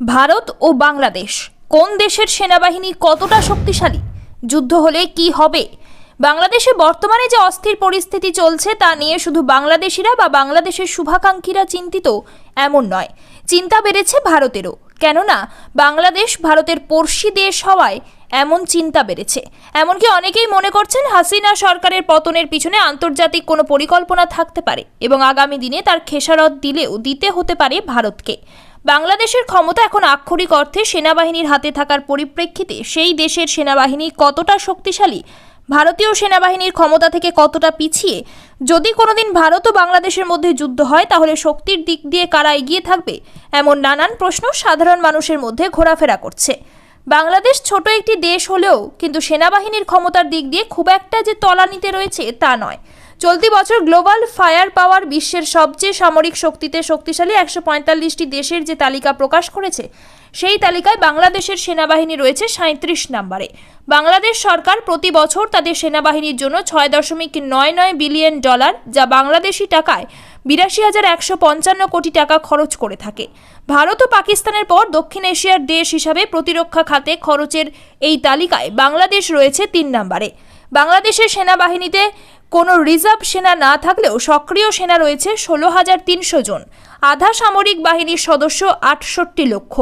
ভারত ও বাংলাদেশ, কোন দেশের সেনাবাহিনী কতটা শক্তিশালী, যুদ্ধ হলে কি হবে? বাংলাদেশে বর্তমানে যে অস্থির পরিস্থিতি চলছে তা নিয়ে শুধু বাংলাদেশিরা বা বাংলাদেশের শুভাকাঙ্ক্ষীরা চিন্তিত এমন নয়। চিন্তা বেড়েছে ভারতেরও। কেননা, বাংলাদেশ ভারতের পড়শি দেশ হওয়ায় এমন চিন্তা বেড়েছে। এমনকি অনেকেই মনে করছেন হাসিনা সরকারের পতনের পিছনে আন্তর্জাতিক কোনো পরিকল্পনা থাকতে পারে এবং আগামী দিনে তার খেসারত দিলেও দিতে হতে পারে ভারতকে। বাংলাদেশের ক্ষমতা এখন আক্ষরিক অর্থে সেনাবাহিনীর হাতে থাকার পরিপ্রেক্ষিতে সেই দেশের সেনাবাহিনী কতটা শক্তিশালী, ভারতীয় সেনাবাহিনীর ক্ষমতা থেকে কতটা পিছিয়ে, যদি কোনোদিন ভারত ও বাংলাদেশের মধ্যে যুদ্ধ হয় তাহলে শক্তির দিক দিয়ে কারা এগিয়ে থাকবে, এমন নানান প্রশ্ন সাধারণ মানুষের মধ্যে ঘোরাফেরা করছে। বাংলাদেশ ছোট একটি দেশ হলেও কিন্তু সেনাবাহিনীর ক্ষমতার দিক দিয়ে খুব একটা যে তলানিতে রয়েছে তা নয়। চলতি বছর গ্লোবাল ফায়ার পাওয়ার বিশ্বের সবচেয়ে সামরিক শক্তিতে শক্তিশালী একশো পঁয়তাল্লিশটি দেশের যে তালিকা প্রকাশ করেছে, সেই তালিকায় বাংলাদেশের সেনাবাহিনী রয়েছে সাঁত্রিশ নম্বরে। বাংলাদেশ সরকার প্রতি বছর তাদের সেনাবাহিনীর জন্য ছয় দশমিক নয় নয় বিলিয়ন ডলার, যা বাংলাদেশি টাকায় বিরাশি হাজার একশো পঞ্চান্ন কোটি টাকা খরচ করে থাকে। ভারত ও পাকিস্তানের পর দক্ষিণ এশিয়ার দেশ হিসাবে প্রতিরক্ষা খাতে খরচের এই তালিকায় বাংলাদেশ রয়েছে তিন নম্বরে। বাংলাদেশের সেনাবাহিনীতে কোনো রিজার্ভ সেনা না থাকলেও সক্রিয় সেনা রয়েছে ষোলো হাজার তিনশো জন। আধা সামরিক বাহিনীর সদস্য আটষট্টি লক্ষ।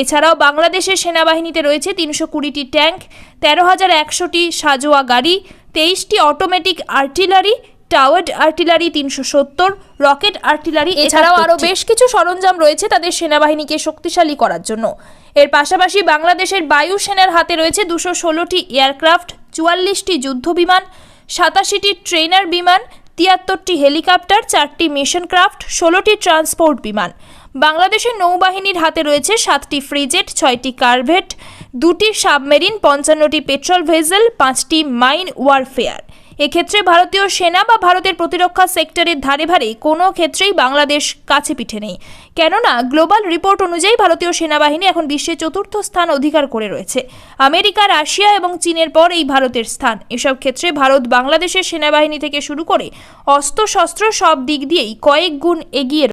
এছাড়াও বাংলাদেশের সেনাবাহিনীতে রয়েছে তিনশো কুড়িটি ট্যাঙ্ক, তেরো হাজার একশোটি সাজোয়া গাড়ি, তেইশটি অটোমেটিক আর্টিলারি টাওয়ার্ড আর্টিলারি তিনশো সত্তর, রকেট আর্টিলারি এছাড়াও আরও বেশ কিছু সরঞ্জাম রয়েছে তাদের সেনাবাহিনীকে শক্তিশালী করার জন্য। এর পাশাপাশি বাংলাদেশের বায়ুসেনার হাতে রয়েছে দুশো ষোলোটি এয়ারক্রাফট, চুয়াল্লিশটি যুদ্ধ বিমান সাতাশিটি ট্রেনার বিমান, তিয়াত্তরটি হেলিকপ্টার, চারটি মিশন ক্রাফট, ষোলোটি ট্রান্সপোর্ট বিমান। বাংলাদেশের নৌবাহিনীর হাতে রয়েছে সাতটি ফ্রিজেট, ছয়টি কারভেট দুটি সাবমেরিন, পঞ্চান্নটি পেট্রোল ভেজেল পাঁচটি মাইন ওয়ারফেয়ার। এক্ষেত্রে ভারতীয় সেনা বা ভারতের প্রতিরক্ষা সেক্টরের ধারে ধারে কোনো ক্ষেত্রেই বাংলাদেশ কাছে পিঠে নেই। কেননা, গ্লোবাল রিপোর্ট অনুযায়ী ভারতীয় সেনাবাহিনী এখন বিশ্বে চতুর্থ স্থান অধিকার করে রয়েছে। আমেরিকা, রাশিয়া এবং চীনের পর এই ভারতের স্থান। এসব ক্ষেত্রে ভারত বাংলাদেশের সেনাবাহিনী থেকে শুরু করে অস্ত্র শস্ত্র সব দিক দিয়েই কয়েক গুণ এগিয়ে